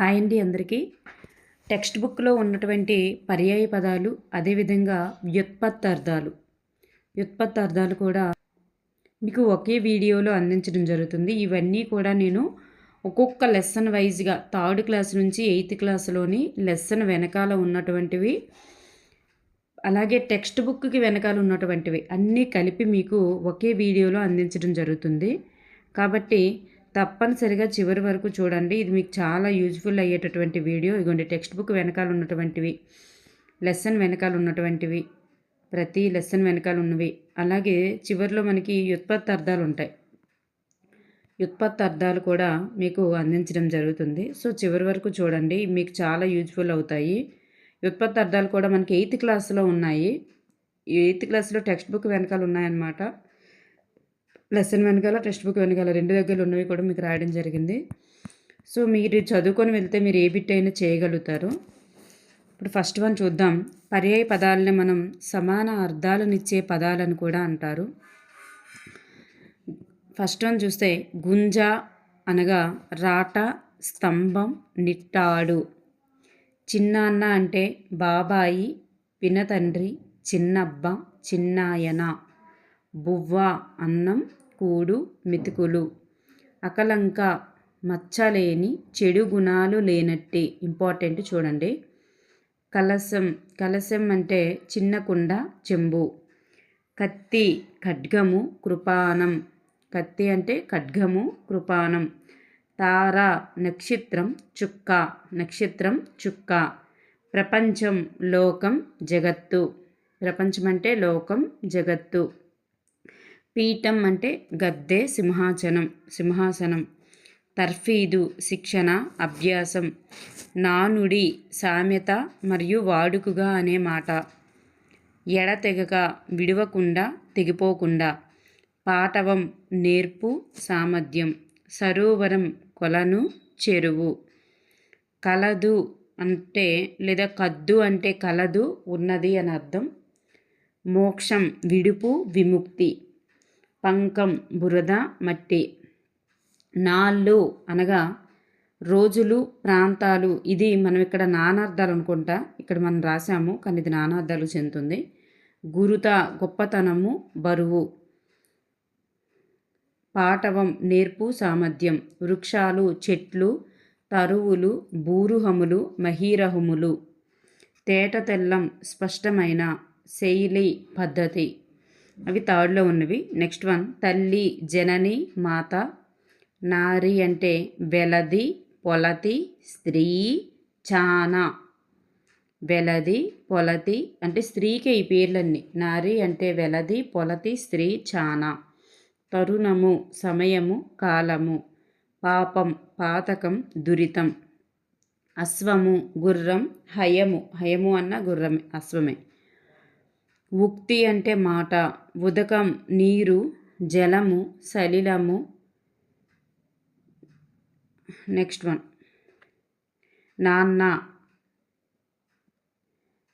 Hi అండి అందరికీ. Text బుక్లో ఉన్నటువంటి పర్యాయ పదాలు అదేవిధంగా వ్యుత్పత్తార్థాలు. వ్యుత్పత్తార్థాలు కూడా మీకు ఒకే వీడియోలో అందించడం జరుగుతుంది. ఇవన్నీ కూడా నేను ఒక్కొక్క లెసన్ వైజ్గా థర్డ్ క్లాస్ నుంచి ఎయిత్ క్లాస్లోని లెసన్ వెనకాల ఉన్నటువంటివి అలాగే టెక్స్ట్ బుక్కి వెనకాల ఉన్నటువంటివి అన్నీ కలిపి మీకు ఒకే వీడియోలో అందించడం జరుగుతుంది. కాబట్టి తప్పనిసరిగా చివరి వరకు చూడండి. ఇది మీకు చాలా యూజ్ఫుల్ అయ్యేటటువంటి వీడియో. ఇదిగోండి టెక్స్ట్ బుక్ వెనకాల ఉన్నటువంటివి లెసన్ వెనకాల ఉన్నటువంటివి ప్రతి లెసన్ వెనకాల ఉన్నవి. అలాగే చివరిలో మనకి వ్యుత్పత్తి అర్థాలు ఉంటాయి. వ్యుత్పత్తి అర్థాలు కూడా మీకు అందించడం జరుగుతుంది. సో చివరి వరకు చూడండి. మీకు చాలా యూజ్ఫుల్ అవుతాయి. వ్యుత్పత్తి అర్థాలు కూడా మనకి ఎయిత్ క్లాస్లో ఉన్నాయి. ఎయిత్ క్లాస్లో టెక్స్ట్ బుక్ వెనకాల ఉన్నాయన్నమాట. లెసన్ వెనకాల టెక్స్ట్ బుక్ వెనకాల రెండు దగ్గర ఉన్నవి కూడా మీకు రాయడం జరిగింది. సో మీరు చదువుకొని వెళ్తే మీరు ఏ బిట్ అయినా చేయగలుగుతారు. ఇప్పుడు ఫస్ట్ వన్ చూద్దాం. పర్యాయ పదాలని మనం సమాన అర్థాలనిచ్చే పదాలను కూడా అంటారు. ఫస్ట్ వన్ చూస్తే గుంజ అనగా రాట స్తంభం నిట్టాడు. చిన్నాన్న అంటే బాబాయి పినతండ్రి చిన్నబ్బ చిన్నాయన. బువ్వ అన్నం కూడు మెతుకులు. అకలంక మచ్చలేని చెడు గుణాలు లేనట్టి. ఇంపార్టెంట్ చూడండి. కలసం కలసం అంటే చిన్న కుండ చెంబు. కత్తి ఖడ్గము కృపానం కత్తి అంటే ఖడ్గము కృపానం తార నక్షత్రం చుక్క. నక్షత్రం చుక్క. ప్రపంచం లోకం జగత్తు. ప్రపంచం అంటే లోకం జగత్తు. పీఠం అంటే గద్దె సింహాసనం సింహాసనం. తర్ఫీదు శిక్షణ అభ్యాసం. నానుడి సామెత మరియు వాడుకగా అనే మాట. ఎడతెగక విడవకుండా తెగిపోకుండా. పాటవం నేర్పు సామర్థ్యం. సరోవరం కొలను చెరువు. కలదు అంటే లేదా కద్దు అంటే కలదు ఉన్నది అని అర్థం. మోక్షం విడుపు విముక్తి. పంకం బురద మట్టి. నాళ్ళు అనగా రోజులు ప్రాంతాలు. ఇది మనం ఇక్కడ నానార్థాలు అనుకుంటా. ఇక్కడ మనం రాసాము కానీ ఇది నానార్థాలు చెందుతుంది. గురుత గొప్పతనము బరువు. పాటవం నేర్పు సామర్థ్యం. వృక్షాలు చెట్లు తరువులు బూరుహములు మహీరహములు. తేట తెల్లం స్పష్టమైన. శైలి పద్ధతి. అవి థర్డ్లో ఉన్నవి. నెక్స్ట్ వన్ తల్లి జనని మాత నారి అంటే వెలది పొలతి స్త్రీ చానా. వెలది పొలతి అంటే స్త్రీకే ఈ పేర్లన్నీ. నారి అంటే వెలది పొలతి స్త్రీ చానా. తరుణము సమయము కాలము. పాపం పాతకం దురితం. అశ్వము గుర్రం హయము. హయము అన్న గుర్రమే అశ్వమే. ఉక్తి అంటే మాట. ఉదకం నీరు జలము సలిలము. Next one. నాన్న.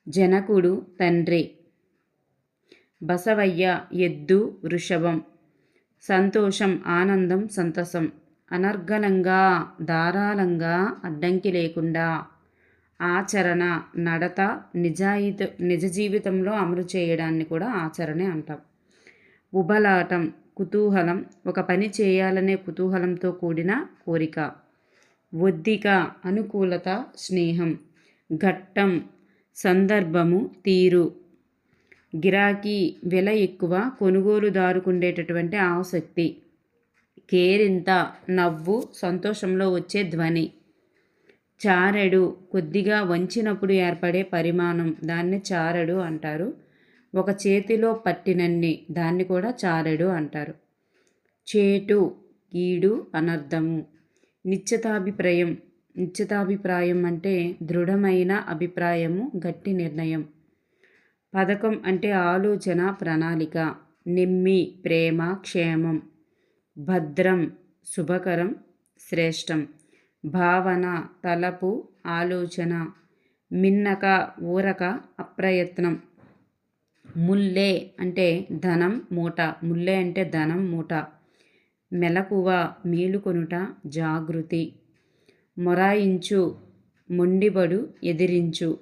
జనకుడు తండ్రి. బసవయ్య ఎద్దు వృషభం. సంతోషం ఆనందం సంతసం. అనర్గళంగా ధారాళంగా అడ్డంకి లేకుండా. ఆచరణ నడత నిజాయిత నిజ జీవితంలో అమలు చేయడాన్ని కూడా ఆచరణే అంటాం. ఉబలాటం కుతూహలం ఒక పని చేయాలనే కుతూహలంతో కూడిన కోరిక. ఒద్దిక అనుకూలత స్నేహం. ఘట్టం సందర్భము తీరు. గిరాకీ వెల ఎక్కువ కొనుగోలుదారుకుండేటటువంటి ఆసక్తి. కేరింత నవ్వు సంతోషంలో వచ్చే ధ్వని. చారెడు కొద్దిగా వంచినప్పుడు ఏర్పడే పరిమాణం దాన్ని చారెడు అంటారు. ఒక చేతిలో పట్టినన్ని దాన్ని కూడా చారెడు అంటారు. చేటు గీడు అనర్థము. నిశ్చితాభిప్రాయం. నిశ్చితాభిప్రాయం అంటే దృఢమైన అభిప్రాయము గట్టి నిర్ణయం. పథకం అంటే ఆలోచన ప్రణాళిక. నిమ్మి ప్రేమ క్షేమం. భద్రం శుభకరం శ్రేష్టం. భావన తలపు ఆలోచన మిన్నక ఊరక అప్రయత్నం. ముల్లే అంటే ధనం మూట. ముల్లే అంటే ధనం మూట. మెలకువ మేలుకొనుట జాగృతి. మొరాయించు మొండిబడు ఎదిరించు.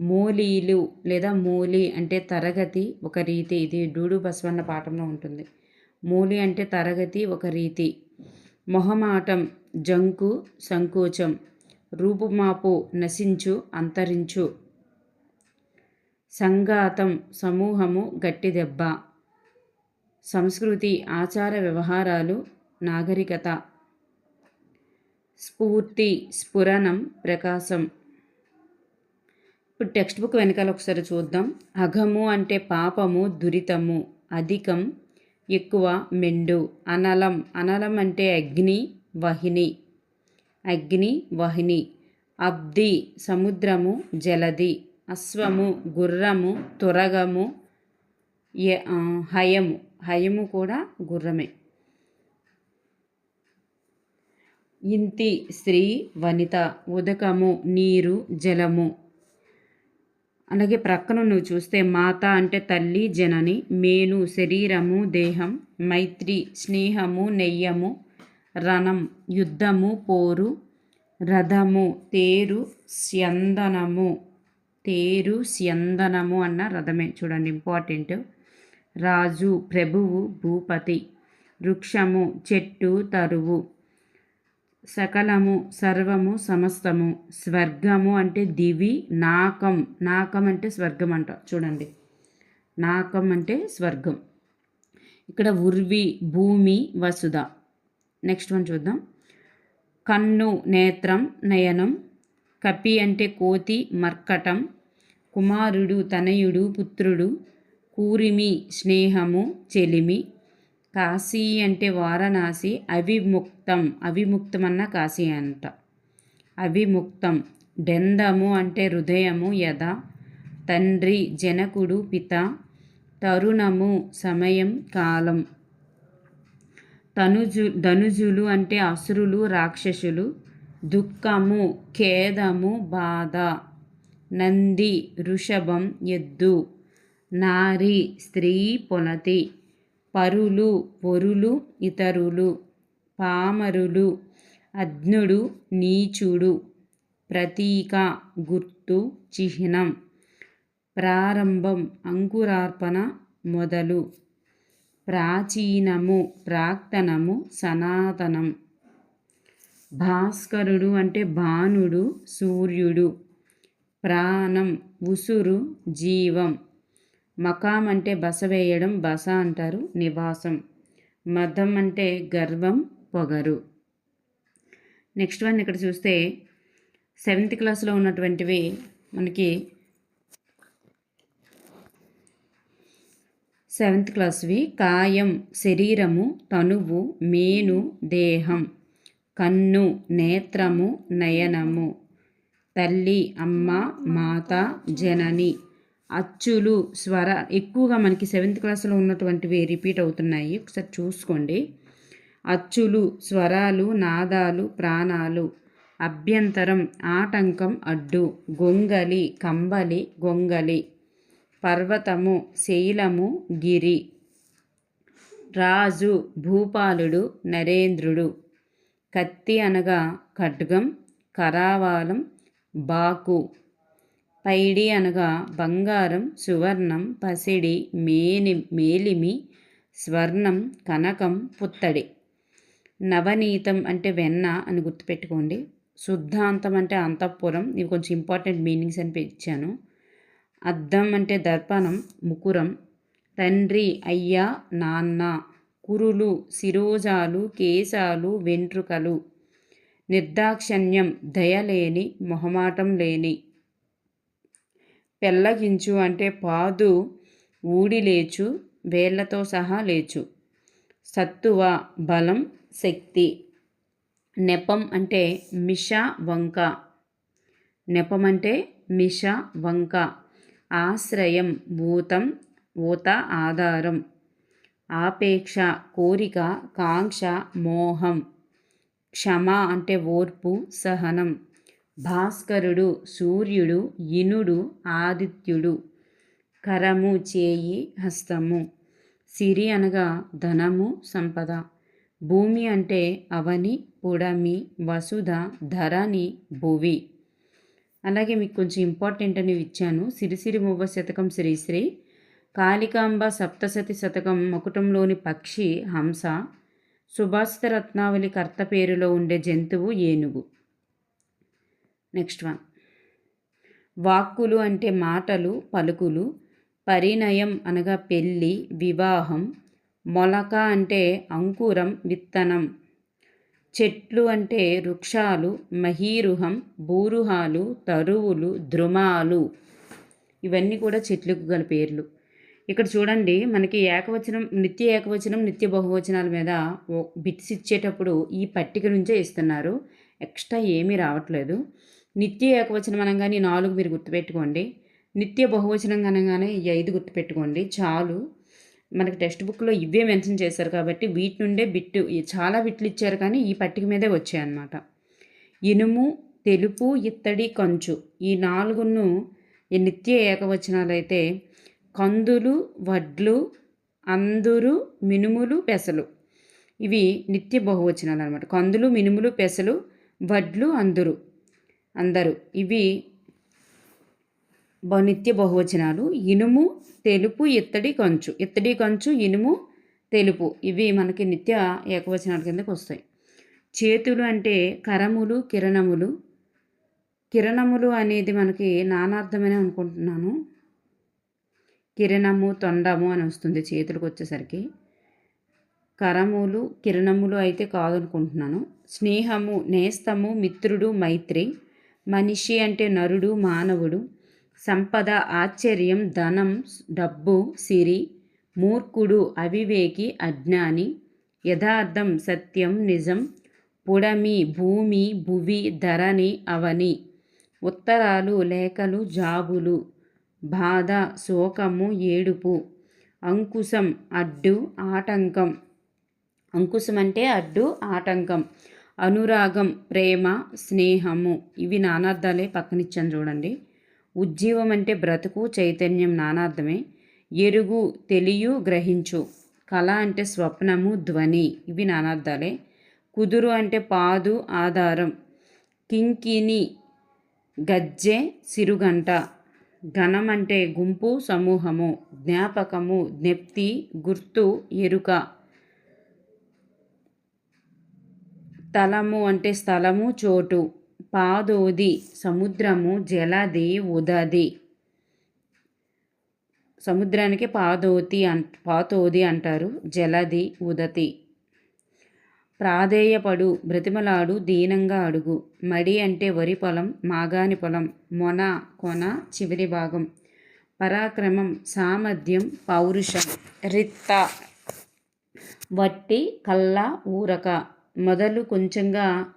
మూలీలు లేదా మూలి అంటే తరగతి ఒక రీతి. ఇది డూడు బసవన్న పాఠంలో ఉంటుంది. మూలి అంటే తరగతి ఒక రీతి. మొహమాటం జంకు సంకోచం. రూపుమాపు నశించు అంతరించు. సంఘాతం సమూహము గట్టి దెబ్బ సంస్కృతి ఆచార వ్యవహారాలు నాగరికత. స్ఫూర్తి స్ఫురణం ప్రకాశం. ఇప్పుడు టెక్స్ట్ బుక్ వెనకాల ఒకసారి చూద్దాం. అఘము అంటే పాపము దురితము. అధికం ఎక్కువ మెండు. అనలం. అనలం అంటే అగ్ని. వహిని. అగ్ని వహిని. అబ్ది సముద్రము జలది. అశ్వము గుర్రము తురగము హయము. హయము కూడా గుర్రమే. ఇంతి స్త్రీ వనిత. ఉదకము నీరు జలము. అలాగే ప్రక్కన నువ్వు చూస్తే మాత అంటే తల్లి జనని. మేలు శరీరము దేహం. మైత్రి స్నేహము నెయ్యము. రణం యుద్ధము పోరు రథము తేరు స్యందనము. తేరు స్యందనము అన్న రథమే. చూడండి ఇంపార్టెంట్. రాజు ప్రభువు భూపతి. వృక్షము చెట్టు తరువు. సకలము సర్వము సమస్తము. స్వర్గము అంటే దివి నాకం. నాకం అంటే స్వర్గం అంట. చూడండి. నాకం అంటే స్వర్గం. ఇక్కడ ఉర్వి భూమి వసుధ. నెక్స్ట్ వన్ చూద్దాం. కన్ను నేత్రం నయనం కపి అంటే కోతి మర్కటం కుమారుడు తనయుడు పుత్రుడు కూరిమి స్నేహము చెలిమి కాశీ అంటే వారణాసి అవిముక్తం అవిముక్తం అన్న కాశీ అంట. అవిముక్తం డెందము అంటే హృదయము యథ తండ్రి జనకుడు పిత తరుణము సమయం కాలం. తనుజు ధనుజులు అంటే అసురులు రాక్షసులు. దుఃఖము ఖేదము బాధ. నంది వృషభం ఎద్దు. నారి స్త్రీ పొలతి పరులు పొరులు ఇతరులు. పామరులు అజ్ఞుడు నీచుడు. ప్రతీక గుర్తు చిహ్నం. ప్రారంభం అంకురార్పణ మొదలు. ప్రాచీనము ప్రాక్తనము సనాతనం. భాస్కరుడు అంటే భానుడు సూర్యుడు. ప్రాణం ఉసురు జీవం. మకాం అంటే బస వేయడం బస అంటారు నివాసం. మదం అంటే గర్వం పొగరు. నెక్స్ట్ వన్ ఇక్కడ చూస్తే సెవెంత్ క్లాస్లో ఉన్నటువంటివి మనకి సెవెంత్ క్లాస్వి కాయం శరీరము తనువు మేను దేహం కన్ను నేత్రము నయనము తల్లి అమ్మ మాత జనని అచ్చులు స్వర ఎక్కువగా మనకి సెవెంత్ క్లాస్లో ఉన్నటువంటివి రిపీట్ అవుతున్నాయి. ఒకసారి చూసుకోండి. అచ్చులు స్వరాలు నాదాలు ప్రాణాలు అభ్యంతరం ఆటంకం అడ్డు గొంగలి కంబలి గొంగలి పర్వతము శైలము గిరి. రాజు భూపాలుడు నరేంద్రుడు. కత్తి అనగా ఖడ్గం కరావాలం బాకు. పైడి అనగా బంగారం సువర్ణం పసిడి మేని మేలిమి స్వర్ణం కనకం పుత్తడి. నవనీతం అంటే వెన్న అని గుర్తుపెట్టుకోండి. శుద్ధాంతం అంటే అంతఃపురం. ఇవి కొంచెం ఇంపార్టెంట్ మీనింగ్స్ అని ఇచ్చాను. అద్దం అంటే దర్పణం ముకురం. తండ్రి అయ్యా నాన్న. కురులు శిరోజాలు కేశాలు వెంట్రుకలు. నిర్దాక్షణ్యం దయలేని మొహమాటం లేని. పెళ్ళగించు అంటే పాదు ఊడి లేచు వేళ్ళతో సహా లేచు. సత్తువ బలం శక్తి. నెపం అంటే మిష వంక. నెపం అంటే మిష వంక. ఆశ్రయం భూతం ఊత ఆధారం. ఆపేక్ష కోరిక కాంక్ష మోహం. క్షమ అంటే ఓర్పు సహనం. భాస్కరుడు సూర్యుడు ఇనుడు ఆదిత్యుడు. కరము చేయి హస్తము. సిరి అనగా ధనము సంపద. భూమి అంటే అవని పుడమి వసుధ ధరణి భువి. అలాగే మీకు కొంచెం ఇంపార్టెంట్ అనేవి ఇచ్చాను. సిరిసిరి మువ్వ శతకం శ్రీశ్రీ కాళికాంబ సప్తసతి శతకం మకుటంలోని పక్షి హంస సుభాషిత రత్నావళి కర్త పేరులో ఉండే జంతువు ఏనుగు. Next one. వాక్కులు అంటే మాటలు పలుకులు పరిణయం అనగా పెళ్ళి వివాహం మొలక అంటే అంకురం విత్తనం. చెట్లు అంటే వృక్షాలు మహీరుహం భూరుహాలు తరువులు ద్రుమాలు. ఇవన్నీ కూడా చెట్లకు గల పేర్లు. ఇక్కడ చూడండి మనకి ఏకవచనం నిత్య ఏకవచనం నిత్య బహువచనాల మీద బిట్స్ ఇచ్చేటప్పుడు ఈ పట్టిక నుంచే ఇస్తున్నారు. ఎక్స్ట్రా ఏమీ రావట్లేదు. నిత్య ఏకవచనం అనగానే నాలుగు మీరు గుర్తుపెట్టుకోండి. నిత్య బహువచనం అనగానే ఈ ఐదు గుర్తుపెట్టుకోండి. చాలు. మనకి టెక్స్ట్ బుక్లో ఇవే మెన్షన్ చేశారు కాబట్టి వీటి నుండే బిట్టు చాలా బిట్లు ఇచ్చారు కానీ ఈ పట్టిక మీదే వచ్చాయన్నమాట. ఇనుము తెలుపు ఇత్తడి కంచు ఈ నాలుగును నిత్య ఏకవచనాలైతే అయితే కందులు వడ్లు అందురు మినుములు పెసలు. ఇవి నిత్య బహువచనాలు అనమాట కందులు మినుములు పెసలు వడ్లు అందురు అందరు. ఇవి నిత్య బహువచనాలు. ఇనుము తెలుపు ఇత్తడి కంచు. ఇత్తడి కంచు ఇనుము తెలుపు. ఇవి మనకి నిత్య ఏకవచనాల కిందకి వస్తాయి. చేతులు అంటే కరములు కిరణములు. కిరణములు అనేది మనకి నానార్థమనే అనుకుంటున్నాను. కిరణము తొండము అని వస్తుంది చేతులకు వచ్చేసరికి. కరములు కిరణములు అయితే కాదనుకుంటున్నాను స్నేహము నేస్తము మిత్రుడు మైత్రి. మనిషి అంటే నరుడు మానవుడు. సంపద ఆశ్చర్యం ధనం డబ్బు సిరి మూర్ఖుడు అవివేకి అజ్ఞాని యథార్థం సత్యం నిజం పుడమి భూమి భువి ధరణి అవని ఉత్తరాలు లేఖలు జాబులు బాధ శోకము ఏడుపు అంకుశం అడ్డు ఆటంకం. అంకుశం అంటే అడ్డు ఆటంకం. అనురాగం ప్రేమ స్నేహము. ఇవి నానార్థాలే పక్కనిచ్చాను చూడండి. ఉజ్జీవం అంటే బ్రతుకు చైతన్యం నానార్థమే. ఎరుగు తెలియు గ్రహించు. కళ అంటే స్వప్నము ధ్వని ఇవి నానార్థాలే. కుదురు అంటే పాదు ఆధారం. కింకిని గజ్జె సిరుగంట. ఘనం అంటే గుంపు సమూహము. జ్ఞాపకము జ్ఞప్తి గుర్తు ఎరుక. తలము అంటే స్థలము చోటు. పాదోది సముద్రము జలది ఉదది. సముద్రానికి పాదోతి అం పాతోది అంటారు జలది ఉదతి. ప్రాధేయపడు బ్రతిమలాడు దీనంగా అడుగు. మడి అంటే వరి పొలం మాగాని పొలం మొన కొన చివరి భాగం. పరాక్రమం సామర్థ్యం పౌరుషం. రిత్త. వట్టి కళ్ళ ఊరక. మొదలు కొంచెంగా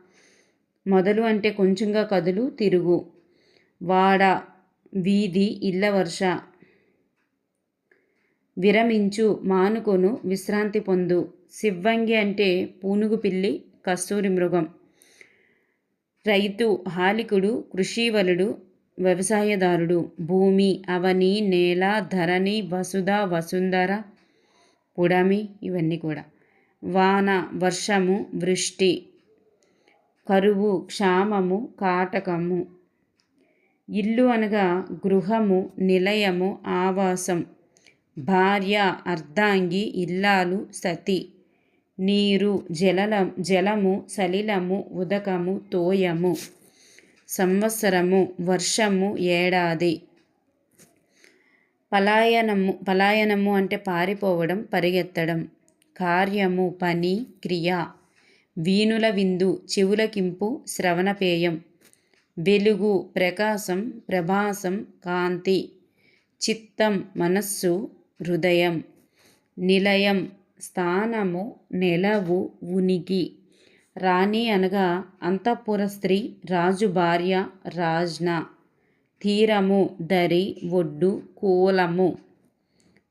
మొదలు అంటే కొంచెంగా కదులు తిరుగు. వాడ వీధి ఇళ్ళ వర్ష విరమించు మానుకొను విశ్రాంతి పొందు. సివ్వంగి అంటే పూనుగు పిల్లి కస్తూరి మృగం. రైతు హాలికుడు కృషివలుడు వ్యవసాయదారుడు. భూమి అవని నేల ధరణి వసుధ వసుంధర పుడమి ఇవన్నీ కూడా. వాన వర్షము వృష్టి. కరువు క్షామము కాటకము. ఇల్లు అనగా గృహము నిలయము ఆవాసం. భార్య అర్ధాంగి ఇల్లాలు సతి. నీరు జలల జలము సలిలము ఉదకము తోయము. సంవత్సరము వర్షము ఏడాది. పలాయనము పలాయనము అంటే పారిపోవడం పరిగెత్తడం. కార్యము పని క్రియ. వీణుల విందు చెవులకింపు శ్రవణపేయం వెలుగు ప్రకాశం ప్రభాసం కాంతి. చిత్తం మనస్సు హృదయం. నిలయం స్థానము నెలవు ఉనికి. రాణి అనగా అంతఃపుర స్త్రీ రాజు భార్య రాజ్న తీరము దరి ఒడ్డు కూలము.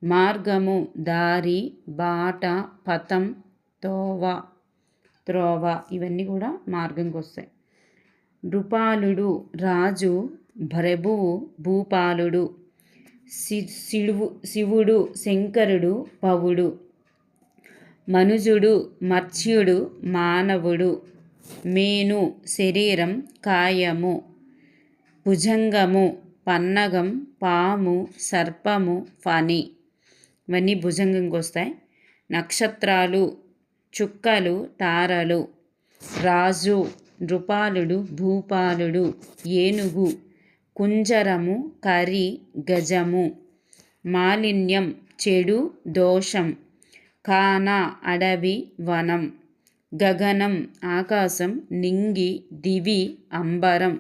మార్గము దారి బాట పథం తోవ. త్రోవ ఇవన్నీ కూడా మార్గంకి వస్తాయి నృపాలుడు రాజు భరభువు భూపాలుడు శివు శివుడు శంకరుడు పవుడు మనుజుడు మత్స్యుడు మానవుడు మేను శరీరం కాయము భుజంగము పన్నగం పాము సర్పము ఫణి. ఇవన్నీ భుజంగంకి వస్తాయి నక్షత్రాలు చుక్కలు తారలు రాజు నృపాలుడు భూపాలుడు ఏనుగు కుంజరము కరి గజము మాలిన్యం చెడు దోషం కాన అడవి వనం గగనం ఆకాశం నింగి దివి అంబరం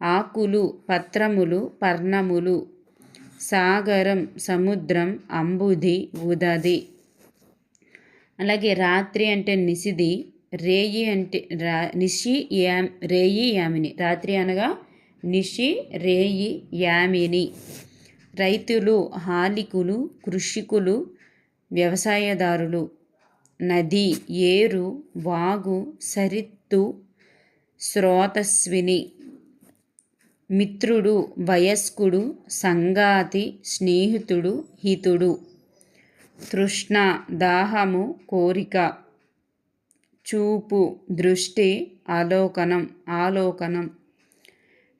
ఆకులు పత్రములు పర్ణములు సాగరం సముద్రం అంబుధి ఉదది అలాగే రాత్రి అంటే నిసిది రేయి అంటే రా నిషి యా రేయి యామిని. రాత్రి అనగా నిషి రేయి యామిని. రైతులు హాలికులు కృషికులు వ్యవసాయదారులు నది ఏరు వాగు సరిత్తు స్రోతస్విని మిత్రుడు వయస్కుడు సంగాతి స్నేహితుడు హితుడు. తృష్ణ దాహము కోరిక. చూపు దృష్టి ఆలోకనం ఆలోకనం.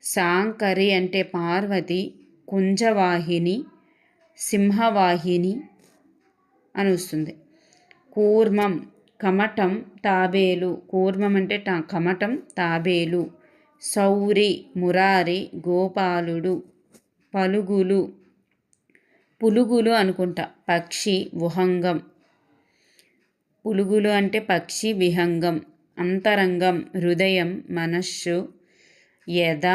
సాంకరి అంటే పార్వతి కుంజవాహిని సింహవాహిని అని వస్తుంది. కూర్మం కమటం తాబేలు. కూర్మం అంటే టా కమటం తాబేలు. సౌరి మురారి గోపాలుడు పలుగులు. పులుగులు అనుకుంటా. పక్షి ఉహంగం పులుగులు అంటే పక్షి విహంగం అంతరంగం హృదయం మనస్సు యద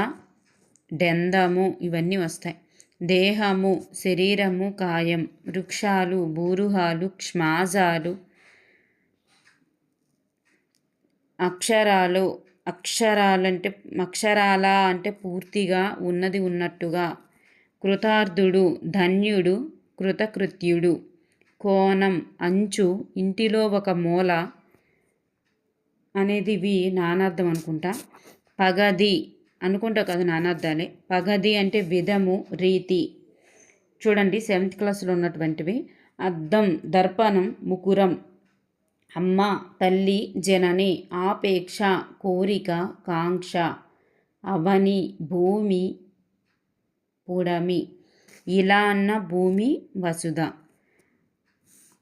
డెందము ఇవన్నీ వస్తాయి. దేహము శరీరము కాయం వృక్షాలు బూరుహాలు క్ష్మాజాలు అక్షరాలు. అక్షరాలంటే అక్షరాల అంటే పూర్తిగా ఉన్నది ఉన్నట్టుగా. కృతార్థుడు ధన్యుడు కృతకృత్యుడు. కోణం అంచు ఇంటిలో ఒక మూల అనేది ఇవి నానార్థం అనుకుంటా. పగది అనుకుంటా కదా నానార్థాలే. పగది అంటే విధము రీతి. చూడండి సెవెంత్ క్లాస్లో ఉన్నటువంటివి. అద్దం దర్పణం ముకురం. అమ్మ తల్లి జనని ఆపేక్ష కోరిక కాంక్ష. అవని భూమి పూడమి ఇలా అన్న భూమి వసుధ.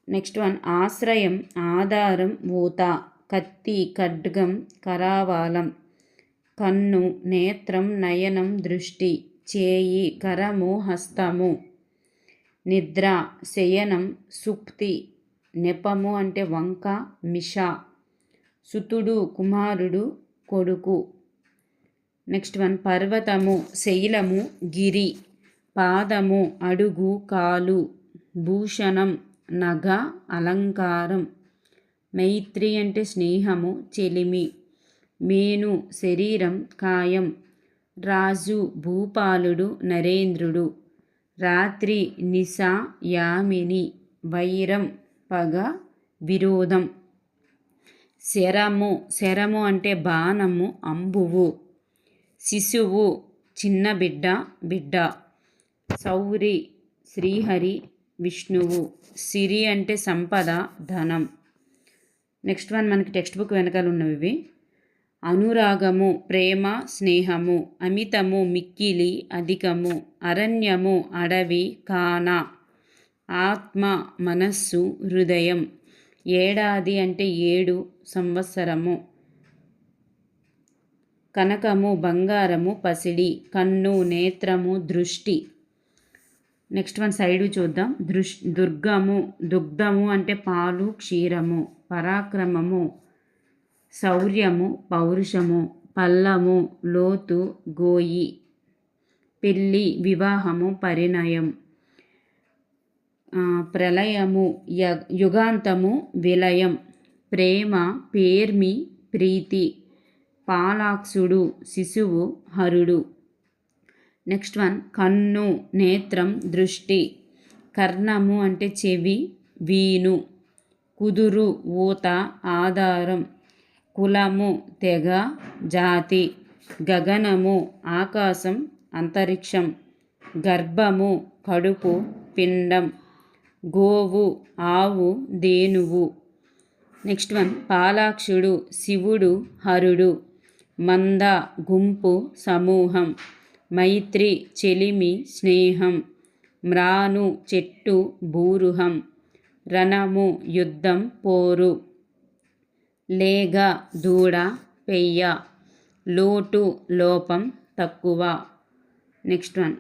నెక్స్ట్ వన్ ఆశ్రయం ఆధారం ఊత కత్తి ఖడ్గం కరావాలం కన్ను నేత్రం నయనం దృష్టి చేయి కరము హస్తము నిద్ర శయనం సుప్తి నెపము అంటే వంక మిష సుతుడు కుమారుడు కొడుకు. నెక్స్ట్ వన్ పర్వతము శైలము గిరి పాదము అడుగు కాలు భూషణం నగ అలంకారం. మైత్రి అంటే స్నేహము చెలిమి. మేను శరీరం కాయం. రాజు భూపాలుడు నరేంద్రుడు. రాత్రి నిశ యామిని. వైరం పగ విరోధం. శరము శరము అంటే బాణము అంబువు. శిశువు చిన్న బిడ్డ బిడ్డ. సౌరి శ్రీహరి విష్ణువు. సిరి అంటే సంపద ధనం. నెక్స్ట్ వన్ మనకి టెక్స్ట్ బుక్ వెనకాల ఉన్నవి అనురాగము ప్రేమ స్నేహము అమితము మిక్కిలి అధికము అరణ్యము అడవి కాన. ఆత్మ మనస్సు హృదయం. ఏడాది అంటే ఏడు సంవత్సరము. కనకము బంగారము పసిడి కన్ను నేత్రము దృష్టి. నెక్స్ట్ వన్ సైడ్ చూద్దాం. దృష్ దుర్గము దుగ్ధము అంటే పాలు క్షీరము పరాక్రమము శౌర్యము పౌరుషము పల్లము లోతు గోయి పెళ్ళి వివాహము పరిణయం. ప్రళయము యుగాంతము విలయం ప్రేమ పేర్మి ప్రీతి. పాలాక్షుడు శిశువు హరుడు. నెక్స్ట్ వన్ కన్ను నేత్రం దృష్టి. కర్ణము అంటే చెవి వీను కుదురు ఊత ఆధారం. కులము తెగ జాతి. గగనము ఆకాశం అంతరిక్షం. గర్భము కడుపు పిండం. గోవు ఆవు దేనువు. నెక్స్ట్ వన్ పాలాక్షుడు శివుడు హరుడు. మంద గుంపు సమూహం మైత్రి చెలిమి స్నేహం మ్రాను చెట్టు బూరుహం రణము యుద్ధం పోరు లేగ దూడ పెయ్య లోటు లోపం తక్కువ. Next one.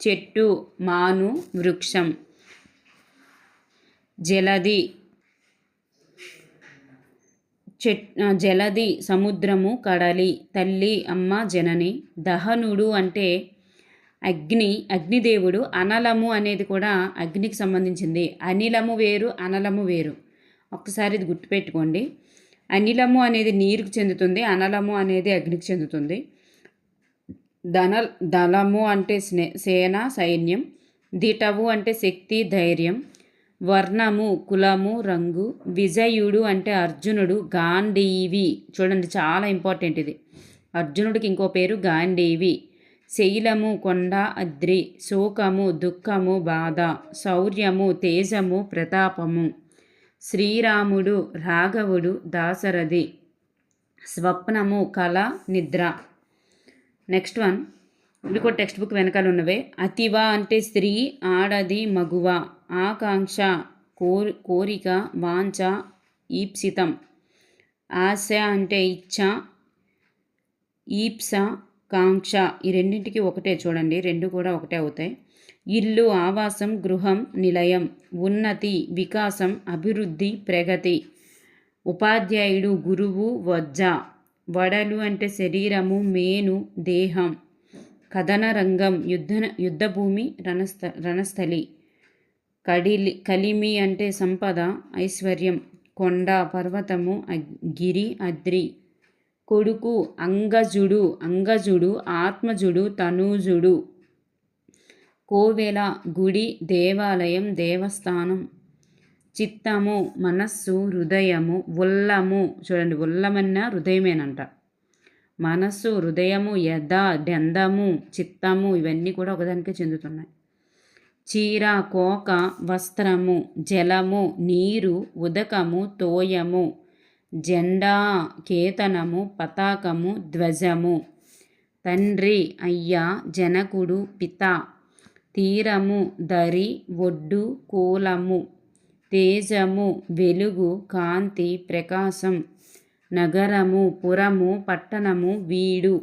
చెట్టు మాను వృక్షం జలది చెట్ జలది సముద్రము కడలి తల్లి అమ్మ జనని దహనుడు అంటే అగ్ని అగ్నిదేవుడు అనలము అనేది కూడా అగ్నికి సంబంధించింది. అనిలము వేరు అనలము వేరు. ఒక్కసారి ఇది గుర్తుపెట్టుకోండి. అనిలము అనేది నీరుకు చెందుతుంది అనలము అనేది అగ్నికి చెందుతుంది. ధన దళము అంటే స్నే సేన సైన్యం. దిటవు అంటే శక్తి ధైర్యం. వర్ణము కులము రంగు విజయుడు అంటే అర్జునుడు గాంధీవి. చూడండి చాలా ఇంపార్టెంట్ ఇది. అర్జునుడికి ఇంకో పేరు గాంధీవి. శైలము కొండ అద్రి శోకము దుఃఖము బాధ శౌర్యము తేజము ప్రతాపము. శ్రీరాముడు రాఘవుడు దాశరథి. స్వప్నము కళ నిద్ర. నెక్స్ట్ వన్ ఇంకో టెక్స్ట్ బుక్ వెనకాల ఉన్నవే. అతివ అంటే స్త్రీ ఆడది మగువ ఆకాంక్ష కోరి కోరిక వాంఛ ఈప్సితం. ఆశ అంటే ఇచ్ఛ ఈప్స కాంక్ష. ఈ రెండింటికి ఒకటే చూడండి రెండు కూడా ఒకటే అవుతాయి. ఇల్లు ఆవాసం గృహం నిలయం ఉన్నతి వికాసం అభివృద్ధి ప్రగతి. ఉపాధ్యాయుడు గురువు వజ్జ. వడలు అంటే శరీరము మేను దేహం. కథన రంగం యుద్ధ యుద్ధభూమి రణస్థ రణస్థలి. కడిలి కలిమి అంటే సంపద ఐశ్వర్యం కొండ పర్వతము గిరి అద్రి. కొడుకు అంగజుడు అంగజుడు ఆత్మజుడు తనూజుడు. కోవెల గుడి దేవాలయం దేవస్థానం. చిత్తము మనస్సు హృదయము ఉల్లము. చూడండి ఉల్లమన్నా హృదయమేనంట. మనస్సు హృదయము యథ డెందము చిత్తము ఇవన్నీ కూడా ఒకదానికే చెందుతున్నాయి. చీర కోక వస్త్రము జలము నీరు ఉదకము తోయము జెండా కేతనము పతాకము ధ్వజము తండ్రి అయ్య జనకుడు పిత తీరము దరి ఒడ్డు కూలము తేజము వెలుగు కాంతి ప్రకాశం నగరము పురము పట్టణము వీడు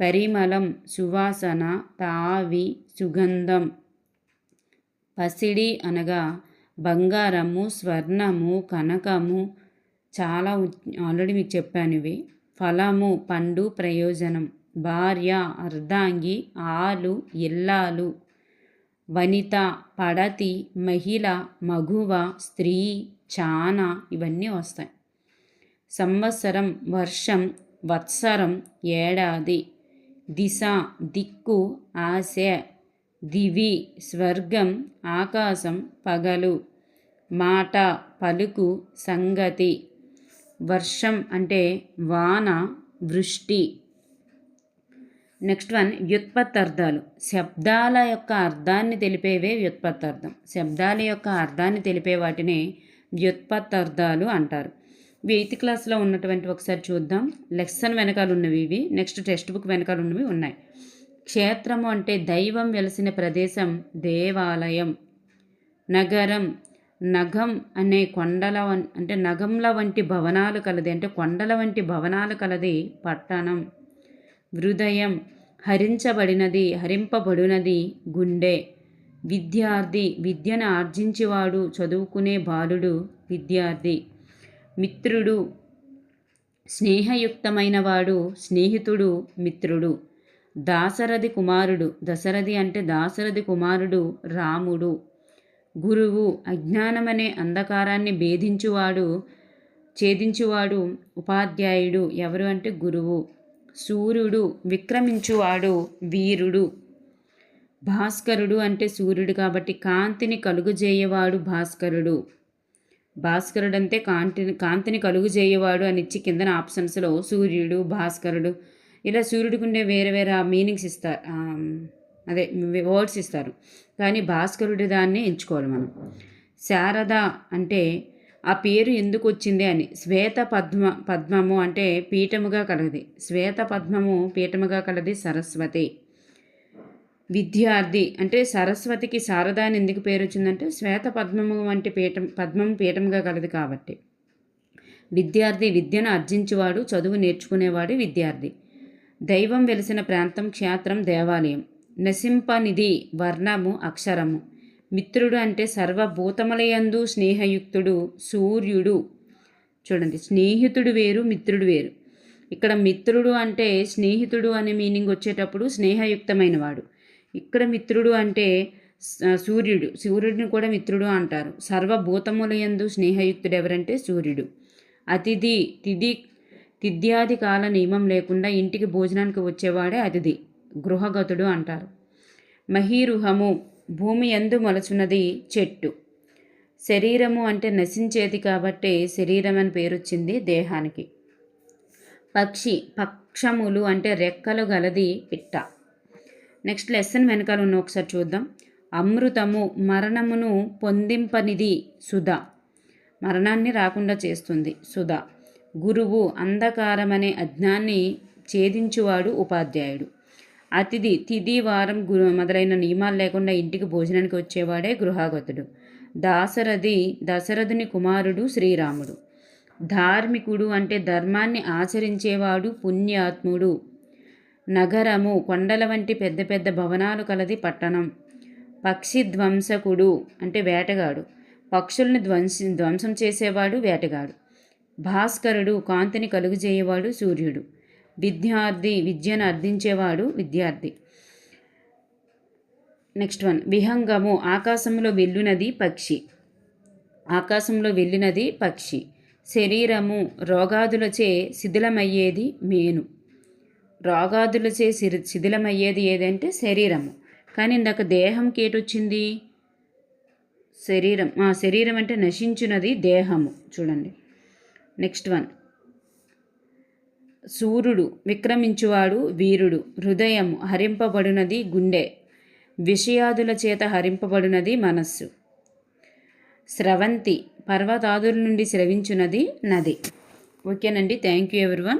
పరిమళం సువాసన తావి సుగంధం. పసిడి అనగా బంగారము స్వర్ణము కనకము. చాలా ఆల్రెడీ మీకు చెప్పాను ఇవి. ఫలము పండు ప్రయోజనం. భార్య అర్ధాంగి ఆలు ఇల్లాలు వనిత పడతి మహిళ మగువ స్త్రీ చాన ఇవన్నీ వస్తాయి. సంవత్సరం వర్షం వత్సరం ఏడాది దిశ దిక్కు ఆశ దివి స్వర్గం ఆకాశం పగలు మాట పలుకు సంగతి వర్షం అంటే వాన వృష్టి. నెక్స్ట్ వన్ వ్యుత్పత్తర్థాలు. శబ్దాల యొక్క అర్థాన్ని తెలిపేవే వ్యుత్పత్తార్థం. శబ్దాల యొక్క అర్థాన్ని తెలిపే వాటిని వ్యుత్పత్తర్థాలు అంటారు. ఇవి ఎయిత్ క్లాస్లో ఉన్నటువంటి ఒకసారి చూద్దాం. లెక్సన్ వెనకాల ఉన్నవి ఇవి. నెక్స్ట్ టెక్స్ట్ బుక్ వెనకాల ఉన్నవి ఉన్నాయి. క్షేత్రము అంటే దైవం వెలసిన ప్రదేశం దేవాలయం. నగరం నగం అనే కొండల అంటే నగంల వంటి భవనాలు కలది అంటే కొండల వంటి భవనాలు కలది పట్టణం. హృదయం హరించబడినది హరింపబడినది గుండె. విద్యార్థి విద్యను ఆర్జించేవాడు చదువుకునే బాలుడు విద్యార్థి. మిత్రుడు. స్నేహయుక్తమైనవాడు స్నేహితుడు మిత్రుడు. దాశరథి కుమారుడు. దశరథి అంటే దాశరథి కుమారుడు రాముడు. గురువు అజ్ఞానమనే అంధకారాన్ని భేదించువాడు ఛేదించువాడు ఉపాధ్యాయుడు. ఎవరు అంటే గురువు. సూర్యుడు విక్రమించువాడు వీరుడు. భాస్కరుడు అంటే సూర్యుడు కాబట్టి కాంతిని కలుగజేయవాడు భాస్కరుడు. భాస్కరుడు అంటే కాంతిని కాంతిని కలుగు చేయవాడు అని ఇచ్చి కిందన ఆప్షన్స్లో సూర్యుడు భాస్కరుడు ఇలా సూర్యుడికి ఉండే వేరే వేరే మీనింగ్స్ ఇస్తారు అదే వర్డ్స్ ఇస్తారు. కానీ భాస్కరుడి దాన్ని ఎంచుకోవాలి మనం. శారద అంటే ఆ పేరు ఎందుకు వచ్చింది అని. శ్వేత పద్మ పద్మము అంటే పీఠముగా కలది శ్వేత పద్మము పీఠముగా కలది సరస్వతి. విద్యార్థి అంటే సరస్వతికి శారద అని ఎందుకు పేరు వచ్చిందంటే శ్వేత పద్మము వంటి పీఠం పద్మం పీఠముగా కలదు కాబట్టి. విద్యార్థి విద్యను అర్జించేవాడు చదువు నేర్చుకునేవాడు విద్యార్థి. దైవం వెలిసిన ప్రాంతం క్షేత్రం దేవాలయం. నశింపనిధి వర్ణము అక్షరము. మిత్రుడు అంటే సర్వభూతములయందు స్నేహయుక్తుడు సూర్యుడు. చూడండి స్నేహితుడు వేరు మిత్రుడు వేరు. ఇక్కడ మిత్రుడు అంటే స్నేహితుడు అనే మీనింగ్ వచ్చేటప్పుడు స్నేహయుక్తమైన వాడు ఇక్కడ మిత్రుడు అంటే సూర్యుడు. సూర్యుడిని కూడా మిత్రుడు అంటారు. సర్వభూతములయందు స్నేహయుక్తుడు ఎవరంటే సూర్యుడు. అతిథి తిథి తిథ్యాది కాల నియమం లేకుండా ఇంటికి భోజనానికి వచ్చేవాడే అతిథి గృహగతుడు అంటారు. మహీరుహము భూమి ఎందు మొలచున్నది చెట్టు. శరీరము అంటే నశించేది కాబట్టి శరీరం అని పేరు వచ్చింది దేహానికి. పక్షి పక్షములు అంటే రెక్కలు గలది పిట్ట. నెక్స్ట్ లెసన్ వెనకాల ఉన్న ఒకసారి చూద్దాం. అమృతము మరణమును పొందింపనిది సుధా. మరణాన్ని రాకుండా చేస్తుంది సుధా. గురువు అంధకారమనే అజ్ఞాన్ని ఛేదించువాడు ఉపాధ్యాయుడు. అతిథి తిథి వారం గురు మొదలైన నియమాలు లేకుండా ఇంటికి భోజనానికి వచ్చేవాడే గృహాగతుడు. దాశరథి దశరథుని కుమారుడు శ్రీరాముడు. ధార్మికుడు అంటే ధర్మాన్ని ఆచరించేవాడు పుణ్యాత్ముడు. నగరము కొండల వంటి పెద్ద పెద్ద భవనాలు కలది పట్టణం. పక్షి ధ్వంసకుడు అంటే వేటగాడు. పక్షుల్ని ధ్వంసి ధ్వంసం చేసేవాడు వేటగాడు. భాస్కరుడు కాంతిని కలుగుజేయవాడు సూర్యుడు. విద్యార్థి విద్యను అర్థించేవాడు విద్యార్థి. Next one. విహంగము ఆకాశంలో వెళ్ళినది పక్షి. ఆకాశంలో వెళ్ళినది పక్షి. శరీరము రోగాదులచే శిథిలమయ్యేది మేను. రోగాదులచే శిరి శిథిలమయ్యేది ఏదంటే శరీరము. కానీ ఇందాక దేహంకి ఏటొచ్చింది శరీరం. ఆ శరీరం అంటే నశించినది దేహము. చూడండి. Next one. సూర్యుడు విక్రమించువాడు వీరుడు. హృదయం హరింపబడినది గుండె. విషయాదుల చేత హరింపబడినది మనస్సు. స్రవంతి పర్వతాదుల నుండి స్రవించున్నది నది. ఓకేనండి. Thank you everyone.